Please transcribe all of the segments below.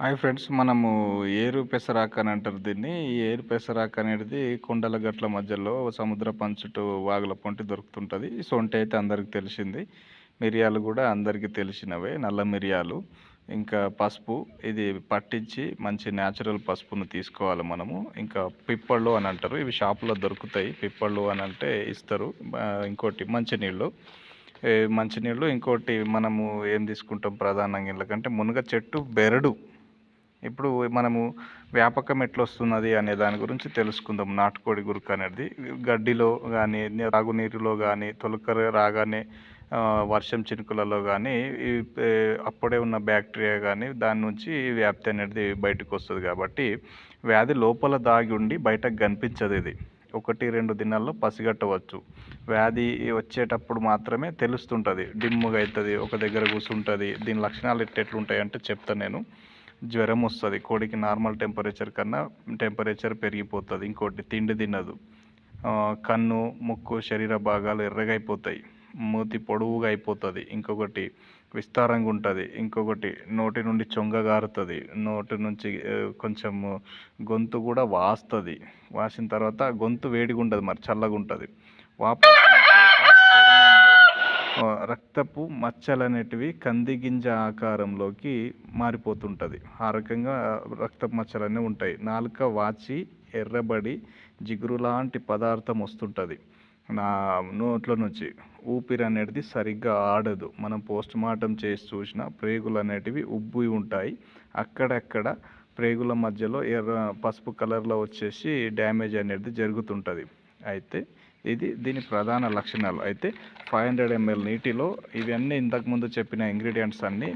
Hi friends మనము ఏరు పెసరాక అని అంటారు దీన్ని. ఈ ఏరు పెసరాక అనేది కొండల గట్ల మధ్యలో సముద్ర పంచుటు వాగుల పొంటి దొరుకుతుంటుంది. సొంటి అయితే అందరికి తెలిసింది. మిరియాలు కూడా అందరికీ తెలిసినవే నల్ల మిరియాలు. ఇంకా పసుపు ఇది పట్టించి మంచి న్యాచురల్ పసుపును తీసుకోవాలి మనము. ఇంకా పిప్పళ్ళు అని అంటారు. ఇవి షాపులో దొరుకుతాయి. పిప్పళ్ళు అని అంటే ఇస్తారు. ఇంకోటి మంచినీళ్ళు. మంచినీళ్ళు. ఇంకోటి మనము ఏం తీసుకుంటాం ప్రధానంగా? ఎందుకంటే మునగ చెట్టు బెరడు. ఇప్పుడు మనము వ్యాపకం ఎట్లా వస్తున్నది అనే దాని గురించి తెలుసుకుందాం. నాటుకోడి గురుక అనేది గడ్డిలో కానీ రాగునీరులో కానీ తొలకర రాగానే వర్షం చినుకులలో కానీ ఈ అప్పుడే ఉన్న బ్యాక్టీరియా కానీ దాని నుంచి వ్యాప్తి అనేది బయటకు వస్తుంది కాబట్టి వ్యాధి లోపల దాగి ఉండి బయటకు కనిపించదు ఇది. ఒకటి రెండు దినాల్లో పసిగట్టవచ్చు. వ్యాధి వచ్చేటప్పుడు మాత్రమే తెలుస్తుంటుంది. డిమ్ముగా అవుతుంది ఒక దగ్గర కూర్చుంటుంది దీని లక్షణాలు ఎట్లెట్లుంటాయి అంటే చెప్తాను నేను. జ్వరం వస్తుంది. కోడికి నార్మల్ టెంపరేచర్ కన్నా టెంపరేచర్ పెరిగిపోతుంది. ఇంకోటి తిండి తినదు. కన్ను ముక్కు శరీర భాగాలు ఎర్రగా అయిపోతాయి మూతి పొడవుగా అయిపోతుంది ఇంకొకటి విస్తారంగా ఉంటుంది ఇంకొకటి నోటి నుండి చొంగ గారుతుంది నోటి నుంచి కొంచెం గొంతు కూడా వాస్తుంది. వాసిన తర్వాత గొంతు వేడిగా ఉంటుంది మరి చల్లగా ఉంటుంది వాప రక్తపు మచ్చలు అనేటివి కంది గింజ ఆకారంలోకి మారిపోతుంటుంది. ఆ రకంగా రక్తపు మచ్చలు అనేవి ఉంటాయి. నాలుక వాచి ఎర్రబడి జిగురు లాంటి పదార్థం వస్తుంటుంది. నా నోట్లో నుంచి ఊపిరి అనేది సరిగ్గా ఆడదు. మనం పోస్ట్ మార్టం చేసి చూసిన ప్రేగులు అనేటివి ఉబ్బి ఉంటాయి. అక్కడక్కడ ప్రేగుల మధ్యలో ఎర్ర పసుపు కలర్లో వచ్చేసి డ్యామేజ్ అనేది జరుగుతుంటుంది. అయితే ఇది దీని ప్రధాన లక్షణాలు. అయితే ఫైవ్ హండ్రెడ్ ఎంఎల్ నీటిలో ఇవన్నీ ఇంతకుముందు చెప్పిన ఇంగ్రీడియంట్స్ అన్నీ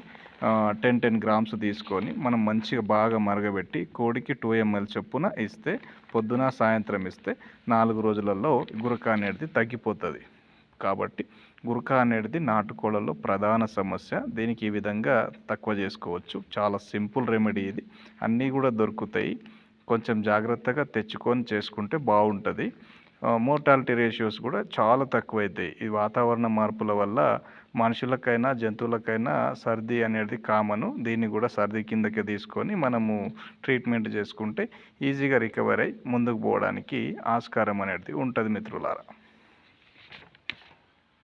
టెన్ టెన్ గ్రామ్స్ తీసుకొని మనం మంచిగా బాగా మరగబెట్టి కోడికి టూ ఎంఎల్ చొప్పున ఇస్తే పొద్దున సాయంత్రం ఇస్తే నాలుగు రోజులలో గురక అనేది తగ్గిపోతుంది. కాబట్టి గురక అనేది నాటుకోళ్ళలో ప్రధాన సమస్య. దీనికి ఈ విధంగా తక్కువ చేసుకోవచ్చు. చాలా సింపుల్ రెమెడీ ఇది. అన్నీ కూడా దొరుకుతాయి. కొంచెం జాగ్రత్తగా తెచ్చుకొని చేసుకుంటే బాగుంటుంది. మోర్టాలిటీ రేషియోస్ కూడా చాలా తక్కువ అవుతాయి ఈ వాతావరణ మార్పుల వల్ల మనుషులకైనా జంతువులకైనా సర్ది అనేది కామను. దీన్ని కూడా సర్ది కిందకి తీసుకొని మనము ట్రీట్మెంట్ చేసుకుంటే ఈజీగా రికవర్ అయ్యి ముందుకు పోవడానికి ఆస్కారం అనేది ఉంటుంది మిత్రులారా.